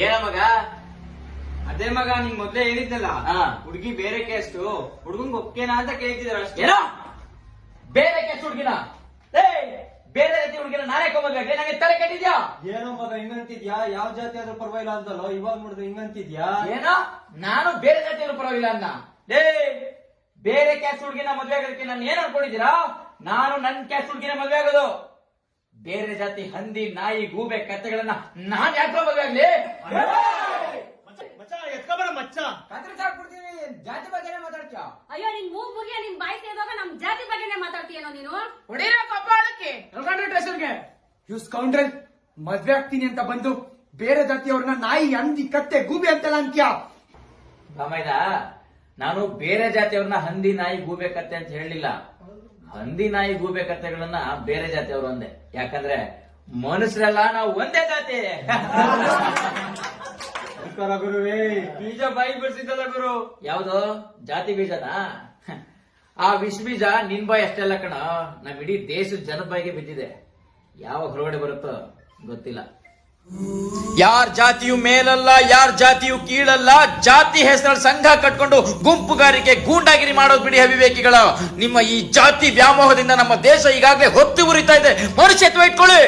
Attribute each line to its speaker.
Speaker 1: ಏನ ಮಗ?
Speaker 2: ಅದೇ ಮಗ ನಿಂಗ್ ಮೊದ್ಲೇ ಹೇಳಿದ್ನಲ್ಲ
Speaker 1: ಹಾ.
Speaker 2: ಹುಡುಗಿ ಬೇರೆ ಕೇಸ್ಟು ಹುಡುಗಂಗ್ ಒಪ್ಕೇನಾ ಅಂತ ಕೇಳ್ತಿದಾರ ಅಷ್ಟೇ.
Speaker 1: ಏನೋ? ಬೇರೆ ಕೇಸ್ ಹುಡುಗಿನ? ಬೇರೆ ರೀತಿ ಹುಡುಗಿನ ನಾನೇ ಕೊಂಬರ್ಬೇಕು ನನಗೆ ತಲೆ ಕೆಟ್ಟಿದ್ಯಾ?
Speaker 2: ಏನೋ ಮಗ ಹಿಂಗಂತಿದ್ಯಾ? ಯಾವ ಜಾತಿ ಆದ್ರೂ ಪರವಾಗಿಲ್ಲ ಅಂತಲ್ಲೋ ಇವಾಗ ನೋಡಿದ್ರೆ ಹಿಂಗಂತಿದ್ಯಾ?
Speaker 1: ಏನೋ? ನಾನು ಬೇರೆ ಜಾತಿಯವರು ಪರವಾಗಿಲ್ಲ ಅನ್ನ ಡೇ ಬೇರೆ ಕ್ಯಾಸ್ಟ್ ಹುಡುಗಿನ ಮದ್ವೆ ಆಗೋದಕ್ಕೆ ನಾನು ಏನ್ ಅನ್ಕೊಂಡಿದ್ದೀರಾ? ನಾನು ನನ್ ಕ್ಯಾಸ್ಟ್ ಹುಡುಗಿನ ಮದ್ವೆ ಆಗೋದು. ಬೇರೆ ಜಾತಿ ಹಂದಿ ನಾಯಿ ಗೂಬೆ ಕತ್ತೆಗಳನ್ನ ನಾನ್ ಯಾಕೆ ಮದ್ವೆ ಆಗ್ಲಿ? ಜಾತಿ ಬಗ್ಗೆನೇ ಮಾತಾಡ್ತೀಯ?
Speaker 3: ಅಯ್ಯೋ ನಿನ್ ಮೂಗ್ ಮುಗಿಯ ನಿನ್ ಬಾಯಿ ಸೇರುವಾಗ ನಮ್ ಜಾತಿ ಬಗ್ಗೆನೇ ಮಾತಾಡ್ತೀಯನೋ ನೀನು?
Speaker 4: ಹೊಡೀರ ಕಪಾಳಕ್ಕೆ ಎಳ್ಕೊಂಡ್ರೆ ಡ್ರೆಸ್ಗೆ
Speaker 5: ಯು ಸ್ಕೌಂಡ್ರಲ್ ಮದ್ವೆ ಆಗ್ತೀನಿ ಅಂತ ಬಂದು ಬೇರೆ ಜಾತಿಯವ್ರನ್ನ ನಾಯಿ ಹಂದಿ ಕತ್ತೆ ಗೂಬೆ ಅಂತೆಲ್ಲ ಅಂತ್ಯ?
Speaker 1: ರಾಮಯ್ಯ ನಾನು ಬೇರೆ ಜಾತಿಯವ್ರನ್ನ ಹಂದಿ ನಾಯಿ ಗೂಬೆ ಕತ್ತೆ ಅಂತ ಹೇಳಲಿಲ್ಲ. ಹಂದಿ ನಾಯಿ ಗೂಬೆ ಬೇರೆ ಜಾತಿಯವರು ಒಂದೇ ಯಾಕಂದ್ರೆ ಮನುಷ್ಯರೆಲ್ಲ ನಾವು ಒಂದೇ ಜಾತಿ.
Speaker 2: ಗುರುವೇ
Speaker 1: ಬೀಜ ಬಾಯಿ ಬಿಡಿಸಿದ್ದಲ್ಲ ಗುರು. ಯಾವ್ದು? ಜಾತಿ ಬೀಜನಾ? ಆ ವಿಷ ಬೀಜ ನಿನ್ ಬಾಯಿ ಅಷ್ಟೆಲ್ಲ ಕಣ. ನಮ್ ಇಡೀ ದೇಶದ ಜನ ಬಾಯಿಗೆ ಬಿದ್ದಿದೆ. ಯಾವ ಹೊರಗಡೆ ಬರುತ್ತೋ ಗೊತ್ತಿಲ್ಲ. ಯಾರ್ ಜಾತಿಯು ಮೇಲಲ್ಲ, ಯಾರ ಜಾತಿಯು ಕೀಳಲ್ಲ, ಜಾತಿ ಹೆಸರಲ್ಲಿ ಸಂಘ ಕಟ್ಕೊಂಡು ಗುಂಪುಗಾರಿಕೆ ಗೂಂಡಾಗಿರಿ ಮಾಡೋದು ಬಿಡಿ ಅವಿವೇಕಿಗಳ. ನಿಮ್ಮ ಈ ಜಾತಿ ವ್ಯಾಮೋಹದಿಂದ ನಮ್ಮ ದೇಶ ಈಗಾಗಲೇ ಹೊತ್ತು ಉರಿತಾ ಇದೆ. ಮನುಷ್ಯತ್ವ ಇಟ್ಕೊಳ್ಳಿ.